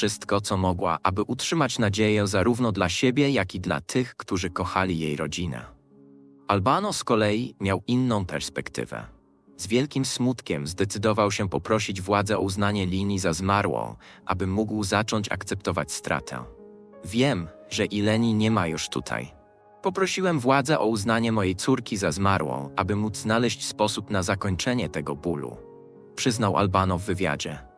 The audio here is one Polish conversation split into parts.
wszystko, co mogła, aby utrzymać nadzieję zarówno dla siebie, jak i dla tych, którzy kochali jej rodzinę. Albano z kolei miał inną perspektywę. Z wielkim smutkiem zdecydował się poprosić władzę o uznanie linii za zmarłą, aby mógł zacząć akceptować stratę. Wiem, że Ileni nie ma już tutaj. Poprosiłem władzę o uznanie mojej córki za zmarłą, aby móc znaleźć sposób na zakończenie tego bólu. Przyznał Albano w wywiadzie.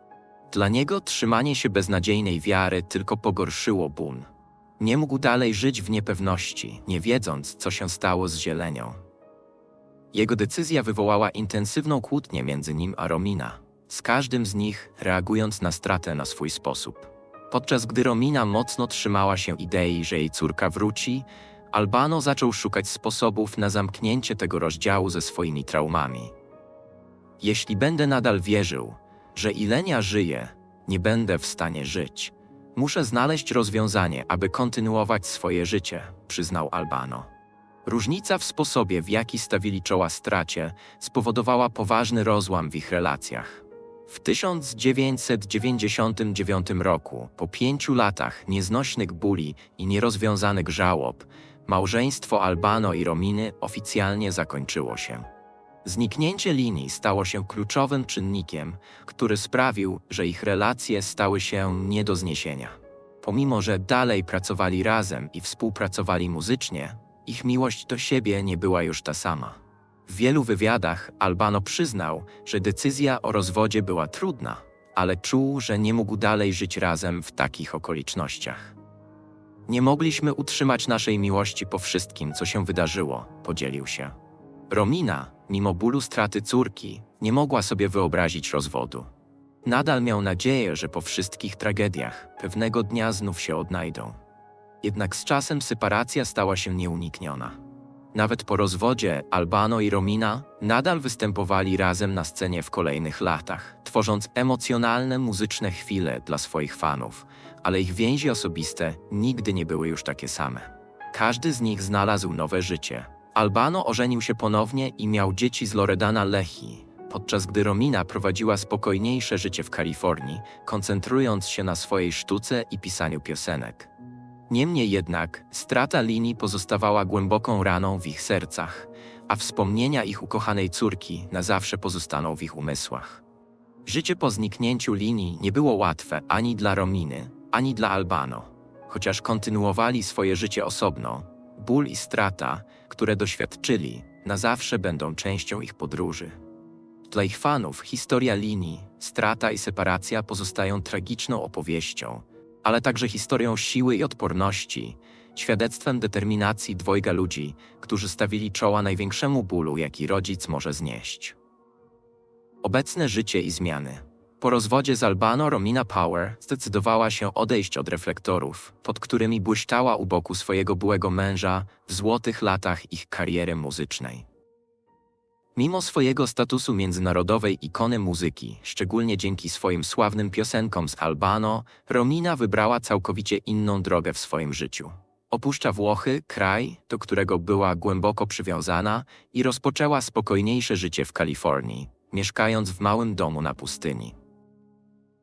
Dla niego trzymanie się beznadziejnej wiary tylko pogorszyło ból. Nie mógł dalej żyć w niepewności, nie wiedząc, co się stało z zielenią. Jego decyzja wywołała intensywną kłótnię między nim a Romina, z każdym z nich reagując na stratę na swój sposób. Podczas gdy Romina mocno trzymała się idei, że jej córka wróci, Albano zaczął szukać sposobów na zamknięcie tego rozdziału ze swoimi traumami. Jeśli będę nadal wierzył, że Ilenia żyje, nie będę w stanie żyć. Muszę znaleźć rozwiązanie, aby kontynuować swoje życie, przyznał Albano. Różnica w sposobie, w jaki stawili czoła stracie, spowodowała poważny rozłam w ich relacjach. W 1999 roku, po pięciu latach nieznośnych bóli i nierozwiązanych żałob, małżeństwo Albano i Rominy oficjalnie zakończyło się. Zniknięcie linii stało się kluczowym czynnikiem, który sprawił, że ich relacje stały się nie do zniesienia. Pomimo, że dalej pracowali razem i współpracowali muzycznie, ich miłość do siebie nie była już ta sama. W wielu wywiadach Albano przyznał, że decyzja o rozwodzie była trudna, ale czuł, że nie mógł dalej żyć razem w takich okolicznościach. Nie mogliśmy utrzymać naszej miłości po wszystkim, co się wydarzyło, podzielił się. Romina, mimo bólu straty córki, nie mogła sobie wyobrazić rozwodu. Nadal miał nadzieję, że po wszystkich tragediach pewnego dnia znów się odnajdą. Jednak z czasem separacja stała się nieunikniona. Nawet po rozwodzie Albano i Romina nadal występowali razem na scenie w kolejnych latach, tworząc emocjonalne muzyczne chwile dla swoich fanów, ale ich więzi osobiste nigdy nie były już takie same. Każdy z nich znalazł nowe życie. Albano ożenił się ponownie i miał dzieci z Loredana Lehi, podczas gdy Romina prowadziła spokojniejsze życie w Kalifornii, koncentrując się na swojej sztuce i pisaniu piosenek. Niemniej jednak strata linii pozostawała głęboką raną w ich sercach, a wspomnienia ich ukochanej córki na zawsze pozostaną w ich umysłach. Życie po zniknięciu linii nie było łatwe ani dla Rominy, ani dla Albano. Chociaż kontynuowali swoje życie osobno, ból i strata, które doświadczyli, na zawsze będą częścią ich podróży. Dla ich fanów historia linii, strata i separacja pozostają tragiczną opowieścią, ale także historią siły i odporności, świadectwem determinacji dwojga ludzi, którzy stawili czoła największemu bólu, jaki rodzic może znieść. Obecne życie i zmiany. Po rozwodzie z Albano Romina Power zdecydowała się odejść od reflektorów, pod którymi błyszczała u boku swojego byłego męża w złotych latach ich kariery muzycznej. Mimo swojego statusu międzynarodowej ikony muzyki, szczególnie dzięki swoim sławnym piosenkom z Albano, Romina wybrała całkowicie inną drogę w swoim życiu. Opuszcza Włochy, kraj, do którego była głęboko przywiązana i rozpoczęła spokojniejsze życie w Kalifornii, mieszkając w małym domu na pustyni.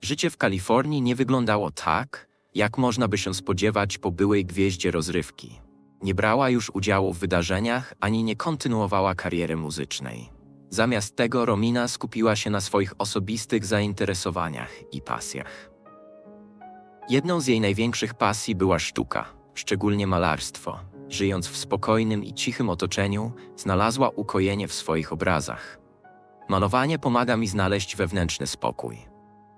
Życie w Kalifornii nie wyglądało tak, jak można by się spodziewać po byłej gwieździe rozrywki. Nie brała już udziału w wydarzeniach ani nie kontynuowała kariery muzycznej. Zamiast tego Romina skupiła się na swoich osobistych zainteresowaniach i pasjach. Jedną z jej największych pasji była sztuka, szczególnie malarstwo. Żyjąc w spokojnym i cichym otoczeniu, znalazła ukojenie w swoich obrazach. Malowanie pomaga mi znaleźć wewnętrzny spokój.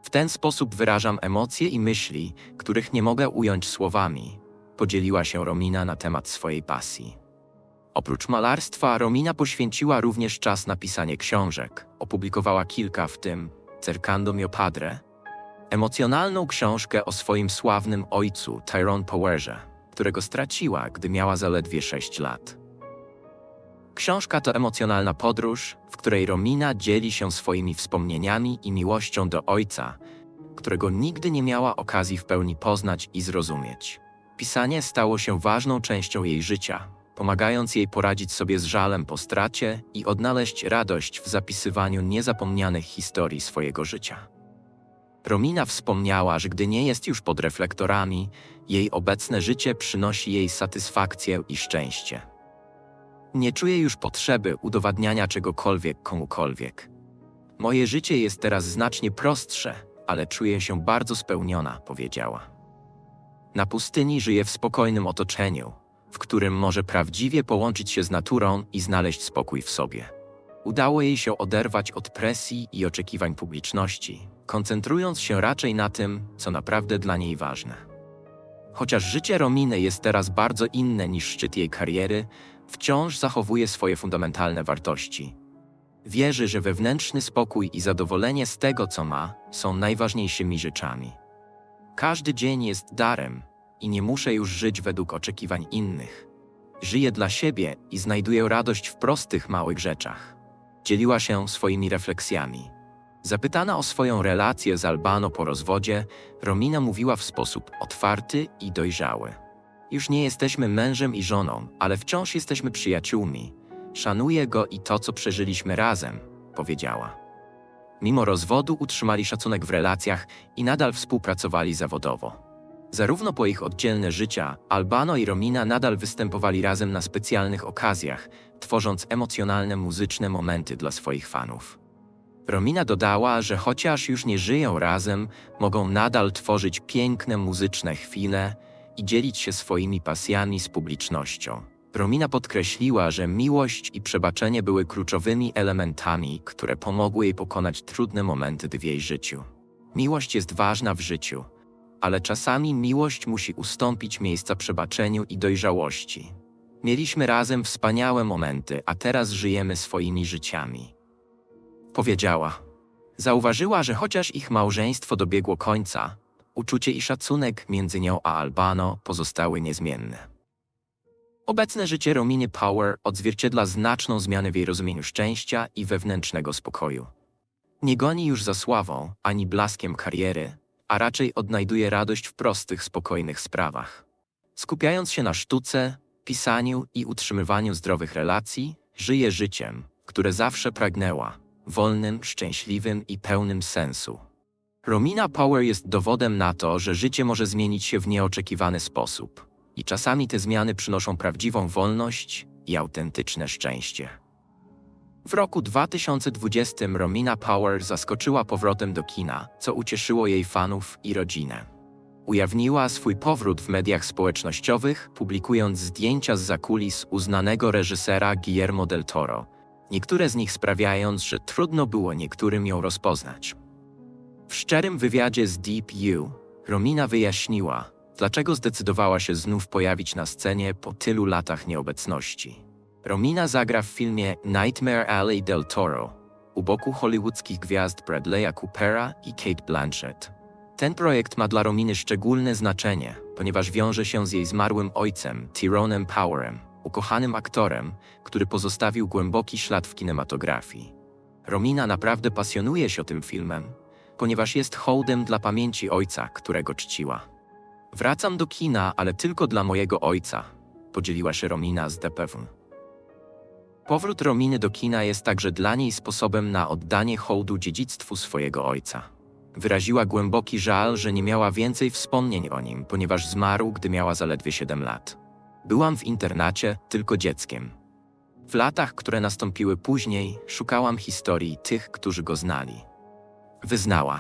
W ten sposób wyrażam emocje i myśli, których nie mogę ująć słowami, podzieliła się Romina na temat swojej pasji. Oprócz malarstwa, Romina poświęciła również czas na pisanie książek. Opublikowała kilka, w tym Cercando mio padre, emocjonalną książkę o swoim sławnym ojcu, Tyrone Powerze, którego straciła, gdy miała zaledwie 6 lat. Książka to emocjonalna podróż, w której Romina dzieli się swoimi wspomnieniami i miłością do ojca, którego nigdy nie miała okazji w pełni poznać i zrozumieć. Pisanie stało się ważną częścią jej życia, pomagając jej poradzić sobie z żalem po stracie i odnaleźć radość w zapisywaniu niezapomnianych historii swojego życia. Romina wspomniała, że gdy nie jest już pod reflektorami, jej obecne życie przynosi jej satysfakcję i szczęście. Nie czuję już potrzeby udowadniania czegokolwiek komukolwiek. Moje życie jest teraz znacznie prostsze, ale czuję się bardzo spełniona, powiedziała. Na pustyni żyje w spokojnym otoczeniu, w którym może prawdziwie połączyć się z naturą i znaleźć spokój w sobie. Udało jej się oderwać od presji i oczekiwań publiczności, koncentrując się raczej na tym, co naprawdę dla niej ważne. Chociaż życie Rominy jest teraz bardzo inne niż szczyt jej kariery, wciąż zachowuje swoje fundamentalne wartości. Wierzy, że wewnętrzny spokój i zadowolenie z tego, co ma, są najważniejszymi rzeczami. Każdy dzień jest darem i nie muszę już żyć według oczekiwań innych. Żyję dla siebie i znajduję radość w prostych, małych rzeczach. Dzieliła się swoimi refleksjami. Zapytana o swoją relację z Albano po rozwodzie, Romina mówiła w sposób otwarty i dojrzały. Już nie jesteśmy mężem i żoną, ale wciąż jesteśmy przyjaciółmi. Szanuję go i to, co przeżyliśmy razem, powiedziała. Mimo rozwodu utrzymali szacunek w relacjach i nadal współpracowali zawodowo. Zarówno po ich oddzielne życia, Albano i Romina nadal występowali razem na specjalnych okazjach, tworząc emocjonalne muzyczne momenty dla swoich fanów. Romina dodała, że chociaż już nie żyją razem, mogą nadal tworzyć piękne muzyczne chwile i dzielić się swoimi pasjami z publicznością. Romina podkreśliła, że miłość i przebaczenie były kluczowymi elementami, które pomogły jej pokonać trudne momenty w jej życiu. Miłość jest ważna w życiu, ale czasami miłość musi ustąpić miejsca przebaczeniu i dojrzałości. Mieliśmy razem wspaniałe momenty, a teraz żyjemy swoimi życiami. Powiedziała. Zauważyła, że chociaż ich małżeństwo dobiegło końca, uczucie i szacunek między nią a Albano pozostały niezmienne. Obecne życie Rominy Power odzwierciedla znaczną zmianę w jej rozumieniu szczęścia i wewnętrznego spokoju. Nie goni już za sławą ani blaskiem kariery, a raczej odnajduje radość w prostych, spokojnych sprawach. Skupiając się na sztuce, pisaniu i utrzymywaniu zdrowych relacji, żyje życiem, które zawsze pragnęła, wolnym, szczęśliwym i pełnym sensu. Romina Power jest dowodem na to, że życie może zmienić się w nieoczekiwany sposób. I czasami te zmiany przynoszą prawdziwą wolność i autentyczne szczęście. W roku 2020 Romina Power zaskoczyła powrotem do kina, co ucieszyło jej fanów i rodzinę. Ujawniła swój powrót w mediach społecznościowych, publikując zdjęcia z zakulis uznanego reżysera Guillermo del Toro, niektóre z nich sprawiając, że trudno było niektórym ją rozpoznać. W szczerym wywiadzie z Deep U, Romina wyjaśniła, dlaczego zdecydowała się znów pojawić na scenie po tylu latach nieobecności. Romina zagra w filmie Nightmare Alley del Toro u boku hollywoodzkich gwiazd Bradley'a Coopera i Kate Blanchett. Ten projekt ma dla Rominy szczególne znaczenie, ponieważ wiąże się z jej zmarłym ojcem, Tyronem Powerem, ukochanym aktorem, który pozostawił głęboki ślad w kinematografii. Romina naprawdę pasjonuje się tym filmem, ponieważ jest hołdem dla pamięci ojca, którego czciła. Wracam do kina, ale tylko dla mojego ojca, podzieliła się Romina z DPW. Powrót Rominy do kina jest także dla niej sposobem na oddanie hołdu dziedzictwu swojego ojca. Wyraziła głęboki żal, że nie miała więcej wspomnień o nim, ponieważ zmarł, gdy miała zaledwie 7 lat. Byłam w internacie tylko dzieckiem. W latach, które nastąpiły później, szukałam historii tych, którzy go znali. Wyznała.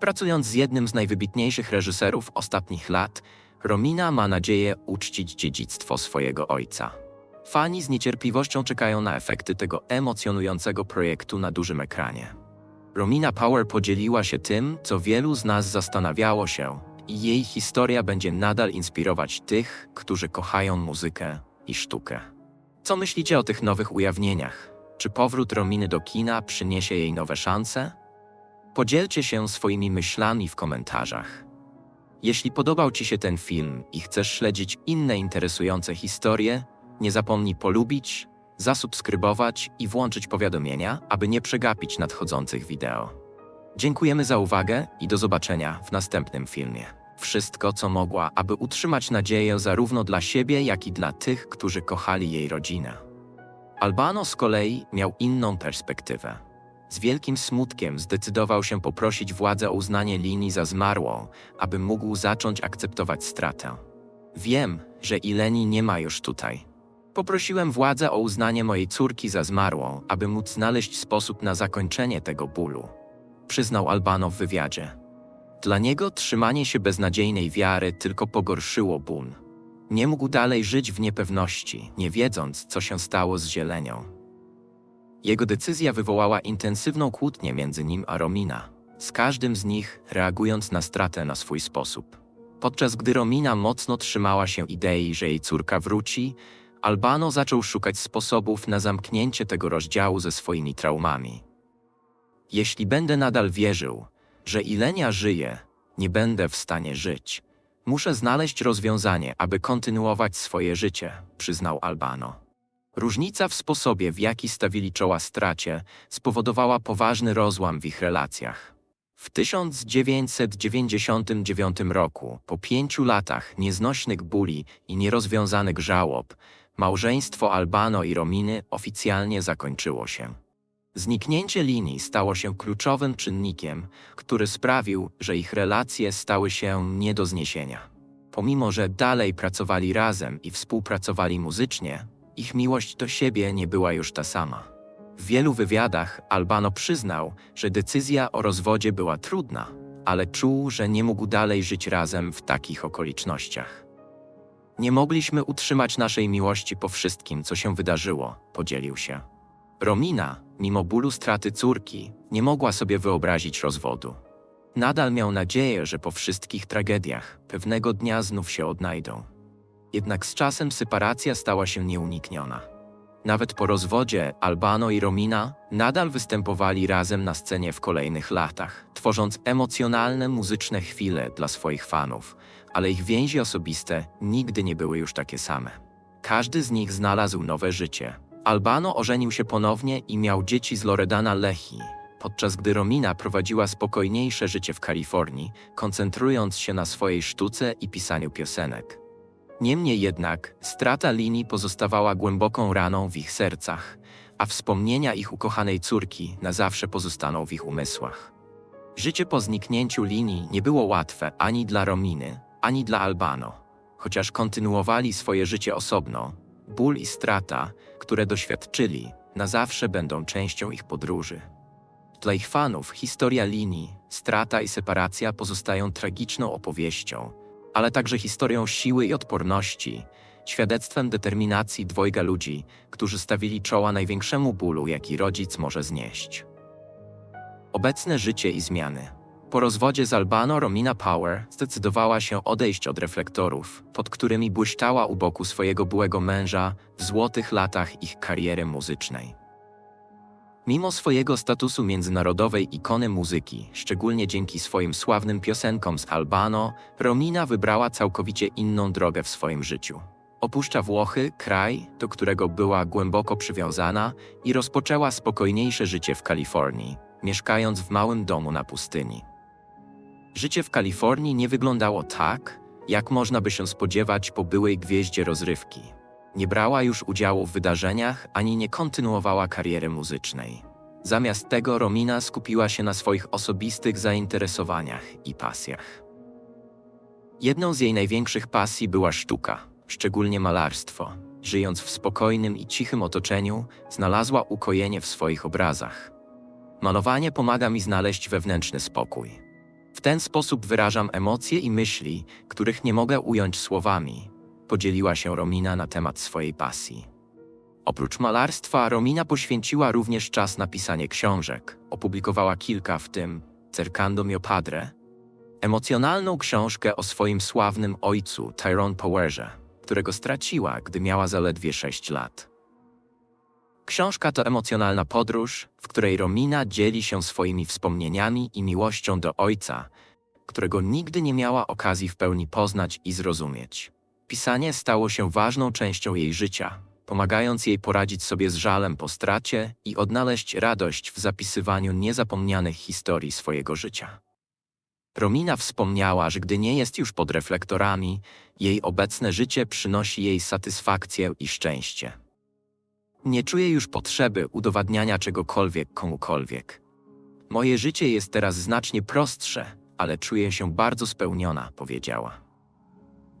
Pracując z jednym z najwybitniejszych reżyserów ostatnich lat, Romina ma nadzieję uczcić dziedzictwo swojego ojca. Fani z niecierpliwością czekają na efekty tego emocjonującego projektu na dużym ekranie. Romina Power podzieliła się tym, co wielu z nas zastanawiało się, i jej historia będzie nadal inspirować tych, którzy kochają muzykę i sztukę. Co myślicie o tych nowych ujawnieniach? Czy powrót Rominy do kina przyniesie jej nowe szanse? Podzielcie się swoimi myślami w komentarzach. Jeśli podobał Ci się ten film i chcesz śledzić inne interesujące historie, nie zapomnij polubić, zasubskrybować i włączyć powiadomienia, aby nie przegapić nadchodzących wideo. Dziękujemy za uwagę i do zobaczenia w następnym filmie. Wszystko, co mogła, aby utrzymać nadzieję zarówno dla siebie, jak i dla tych, którzy kochali jej rodzinę. Albano z kolei miał inną perspektywę. Z wielkim smutkiem zdecydował się poprosić władzę o uznanie linii za zmarłą, aby mógł zacząć akceptować stratę. Wiem, że Ileni nie ma już tutaj. Poprosiłem władzę o uznanie mojej córki za zmarłą, aby móc znaleźć sposób na zakończenie tego bólu. Przyznał Albano w wywiadzie. Dla niego trzymanie się beznadziejnej wiary tylko pogorszyło ból. Nie mógł dalej żyć w niepewności, nie wiedząc, co się stało z zielenią. Jego decyzja wywołała intensywną kłótnię między nim a Romina, z każdym z nich reagując na stratę na swój sposób. Podczas gdy Romina mocno trzymała się idei, że jej córka wróci, Albano zaczął szukać sposobów na zamknięcie tego rozdziału ze swoimi traumami. Jeśli będę nadal wierzył, że Ilenia żyje, nie będę w stanie żyć. Muszę znaleźć rozwiązanie, aby kontynuować swoje życie, przyznał Albano. Różnica w sposobie, w jaki stawili czoła stracie, spowodowała poważny rozłam w ich relacjach. W 1999 roku, po pięciu latach nieznośnych bóli i nierozwiązanych żałob, małżeństwo Albano i Rominy oficjalnie zakończyło się. Zniknięcie linii stało się kluczowym czynnikiem, który sprawił, że ich relacje stały się nie do zniesienia. Pomimo, że dalej pracowali razem i współpracowali muzycznie, ich miłość do siebie nie była już ta sama. W wielu wywiadach Albano przyznał, że decyzja o rozwodzie była trudna, ale czuł, że nie mógł dalej żyć razem w takich okolicznościach. Nie mogliśmy utrzymać naszej miłości po wszystkim, co się wydarzyło, podzielił się. Romina, mimo bólu straty córki, nie mogła sobie wyobrazić rozwodu. Nadal miał nadzieję, że po wszystkich tragediach pewnego dnia znów się odnajdą. Jednak z czasem separacja stała się nieunikniona. Nawet po rozwodzie Albano i Romina nadal występowali razem na scenie w kolejnych latach, tworząc emocjonalne muzyczne chwile dla swoich fanów, ale ich więzi osobiste nigdy nie były już takie same. Każdy z nich znalazł nowe życie. Albano ożenił się ponownie i miał dzieci z Loredana Lehi, podczas gdy Romina prowadziła spokojniejsze życie w Kalifornii, koncentrując się na swojej sztuce i pisaniu piosenek. Niemniej jednak strata linii pozostawała głęboką raną w ich sercach, a wspomnienia ich ukochanej córki na zawsze pozostaną w ich umysłach. Życie po zniknięciu linii nie było łatwe ani dla Rominy, ani dla Albano. Chociaż kontynuowali swoje życie osobno, ból i strata, które doświadczyli, na zawsze będą częścią ich podróży. Dla ich fanów historia linii, strata i separacja pozostają tragiczną opowieścią, ale także historią siły i odporności, świadectwem determinacji dwojga ludzi, którzy stawili czoła największemu bólu, jaki rodzic może znieść. Obecne życie i zmiany. Po rozwodzie z Albano Romina Power zdecydowała się odejść od reflektorów, pod którymi błyszczała u boku swojego byłego męża w złotych latach ich kariery muzycznej. Mimo swojego statusu międzynarodowej ikony muzyki, szczególnie dzięki swoim sławnym piosenkom z Albano, Romina wybrała całkowicie inną drogę w swoim życiu. Opuszcza Włochy, kraj, do którego była głęboko przywiązana i rozpoczęła spokojniejsze życie w Kalifornii, mieszkając w małym domu na pustyni. Życie w Kalifornii nie wyglądało tak, jak można by się spodziewać po byłej gwieździe rozrywki. Nie brała już udziału w wydarzeniach ani nie kontynuowała kariery muzycznej. Zamiast tego Romina skupiła się na swoich osobistych zainteresowaniach i pasjach. Jedną z jej największych pasji była sztuka, szczególnie malarstwo. Żyjąc w spokojnym i cichym otoczeniu, znalazła ukojenie w swoich obrazach. Malowanie pomaga mi znaleźć wewnętrzny spokój. W ten sposób wyrażam emocje i myśli, których nie mogę ująć słowami, podzieliła się Romina na temat swojej pasji. Oprócz malarstwa, Romina poświęciła również czas na pisanie książek. Opublikowała kilka, w tym Cercando mio padre, emocjonalną książkę o swoim sławnym ojcu, Tyrone Powerze, którego straciła, gdy miała zaledwie 6 lat. Książka to emocjonalna podróż, w której Romina dzieli się swoimi wspomnieniami i miłością do ojca, którego nigdy nie miała okazji w pełni poznać i zrozumieć. Pisanie stało się ważną częścią jej życia, pomagając jej poradzić sobie z żalem po stracie i odnaleźć radość w zapisywaniu niezapomnianych historii swojego życia. Romina wspomniała, że gdy nie jest już pod reflektorami, jej obecne życie przynosi jej satysfakcję i szczęście. Nie czuje już potrzeby udowadniania czegokolwiek komukolwiek. Moje życie jest teraz znacznie prostsze, ale czuję się bardzo spełniona, powiedziała.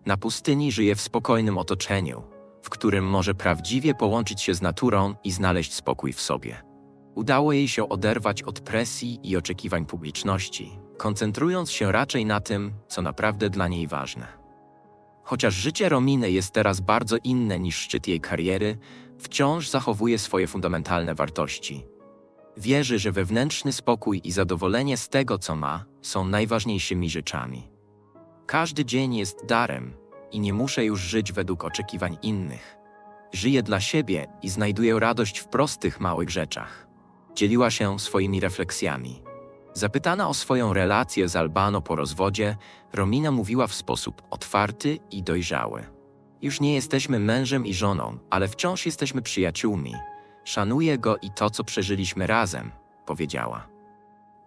Na pustyni żyje w spokojnym otoczeniu, w którym może prawdziwie połączyć się z naturą i znaleźć spokój w sobie. Udało jej się oderwać od presji i oczekiwań publiczności, koncentrując się raczej na tym, co naprawdę dla niej ważne. Chociaż życie Rominy jest teraz bardzo inne niż szczyt jej kariery, wciąż zachowuje swoje fundamentalne wartości. Wierzy, że wewnętrzny spokój i zadowolenie z tego, co ma, są najważniejszymi rzeczami. Każdy dzień jest darem i nie muszę już żyć według oczekiwań innych. Żyję dla siebie i znajduję radość w prostych, małych rzeczach. Dzieliła się swoimi refleksjami. Zapytana o swoją relację z Albano po rozwodzie, Romina mówiła w sposób otwarty i dojrzały. Już nie jesteśmy mężem i żoną, ale wciąż jesteśmy przyjaciółmi. Szanuję go i to, co przeżyliśmy razem, powiedziała.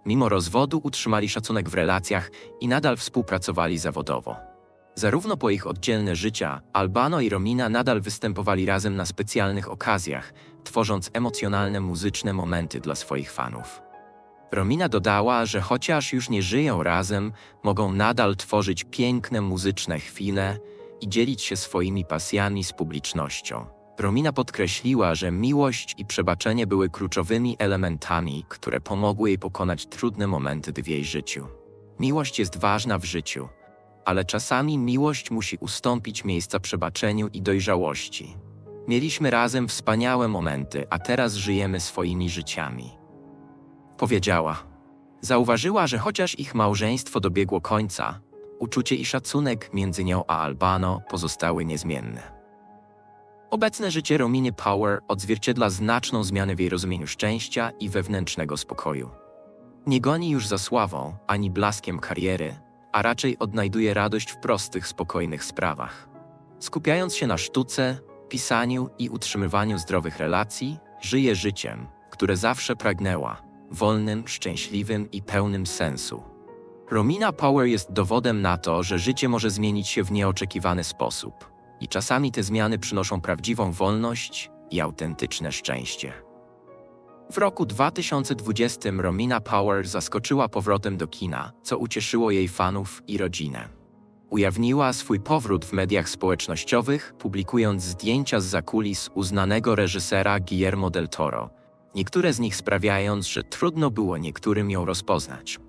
Mimo rozwodu utrzymali szacunek w relacjach i nadal współpracowali zawodowo. Zarówno po ich oddzielne życia, Albano i Romina nadal występowali razem na specjalnych okazjach, tworząc emocjonalne muzyczne momenty dla swoich fanów. Romina dodała, że chociaż już nie żyją razem, mogą nadal tworzyć piękne muzyczne chwile i dzielić się swoimi pasjami z publicznością. Romina podkreśliła, że miłość i przebaczenie były kluczowymi elementami, które pomogły jej pokonać trudne momenty w jej życiu. Miłość jest ważna w życiu, ale czasami miłość musi ustąpić miejsca przebaczeniu i dojrzałości. Mieliśmy razem wspaniałe momenty, a teraz żyjemy swoimi życiami. Powiedziała. Zauważyła, że chociaż ich małżeństwo dobiegło końca, uczucie i szacunek między nią a Albano pozostały niezmienne. Obecne życie Rominy Power odzwierciedla znaczną zmianę w jej rozumieniu szczęścia i wewnętrznego spokoju. Nie goni już za sławą ani blaskiem kariery, a raczej odnajduje radość w prostych, spokojnych sprawach. Skupiając się na sztuce, pisaniu i utrzymywaniu zdrowych relacji, żyje życiem, które zawsze pragnęła, wolnym, szczęśliwym i pełnym sensu. Romina Power jest dowodem na to, że życie może zmienić się w nieoczekiwany sposób. I czasami te zmiany przynoszą prawdziwą wolność i autentyczne szczęście. W roku 2020 Romina Power zaskoczyła powrotem do kina, co ucieszyło jej fanów i rodzinę. Ujawniła swój powrót w mediach społecznościowych, publikując zdjęcia z zakulis uznanego reżysera Guillermo del Toro, niektóre z nich sprawiając, że trudno było niektórym ją rozpoznać.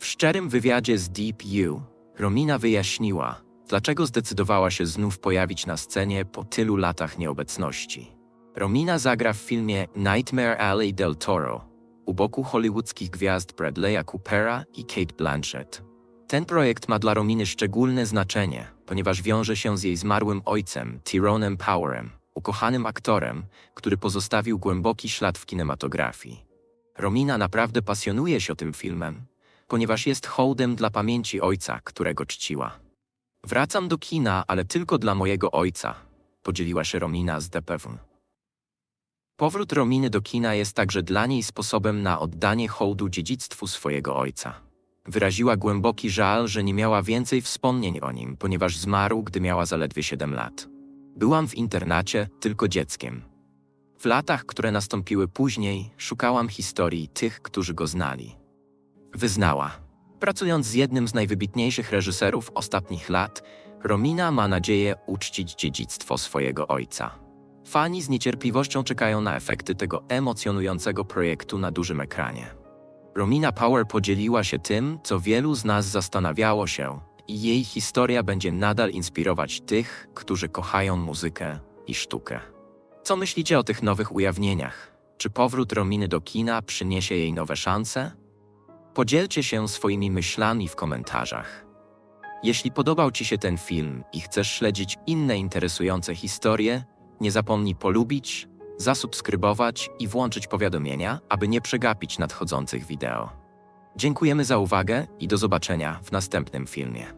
W szczerym wywiadzie z Deep U, Romina wyjaśniła, dlaczego zdecydowała się znów pojawić na scenie po tylu latach nieobecności. Romina zagra w filmie Nightmare Alley del Toro u boku hollywoodzkich gwiazd Bradley'a Coopera i Kate Blanchett. Ten projekt ma dla Rominy szczególne znaczenie, ponieważ wiąże się z jej zmarłym ojcem, Tyronem Powerem, ukochanym aktorem, który pozostawił głęboki ślad w kinematografii. Romina naprawdę pasjonuje się tym filmem, ponieważ jest hołdem dla pamięci ojca, którego czciła. Wracam do kina, ale tylko dla mojego ojca, podzieliła się Romina z DPW. Powrót Rominy do kina jest także dla niej sposobem na oddanie hołdu dziedzictwu swojego ojca. Wyraziła głęboki żal, że nie miała więcej wspomnień o nim, ponieważ zmarł, gdy miała zaledwie 7 lat. Byłam w internacie tylko dzieckiem. W latach, które nastąpiły później, szukałam historii tych, którzy go znali. Wyznała. Pracując z jednym z najwybitniejszych reżyserów ostatnich lat, Romina ma nadzieję uczcić dziedzictwo swojego ojca. Fani z niecierpliwością czekają na efekty tego emocjonującego projektu na dużym ekranie. Romina Power podzieliła się tym, co wielu z nas zastanawiało się, i jej historia będzie nadal inspirować tych, którzy kochają muzykę i sztukę. Co myślicie o tych nowych ujawnieniach? Czy powrót Rominy do kina przyniesie jej nowe szanse? Podzielcie się swoimi myślami w komentarzach. Jeśli podobał Ci się ten film i chcesz śledzić inne interesujące historie, nie zapomnij polubić, zasubskrybować i włączyć powiadomienia, aby nie przegapić nadchodzących wideo. Dziękujemy za uwagę i do zobaczenia w następnym filmie.